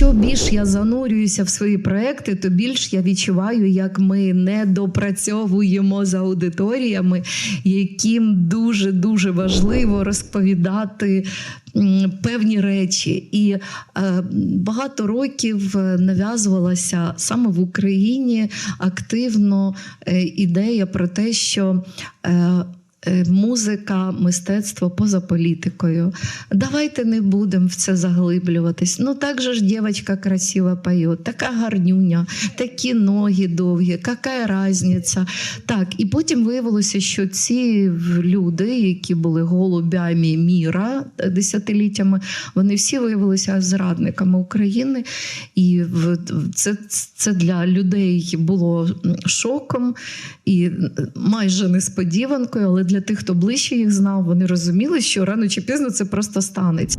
що більш я занурююся в свої проекти, то більш я відчуваю, як ми не допрацьовуємо з аудиторіями, яким дуже дуже важливо розповідати певні речі. І е, багато років нав'язувалася саме в Україні активно е, ідея про те, що е, Музика, мистецтво поза політикою. Давайте не будемо в це заглиблюватись. Ну так же ж дівчинка красиво поє, така гарнюня, такі ноги довгі, яка різниця. Так, і потім виявилося, що ці люди, які були голубями міра е, десятиліттями, вони всі виявилися зрадниками України. І це, це для людей було шоком і майже несподіванкою, але для тих, хто ближче їх знав, вони розуміли, що рано чи пізно це просто станеться.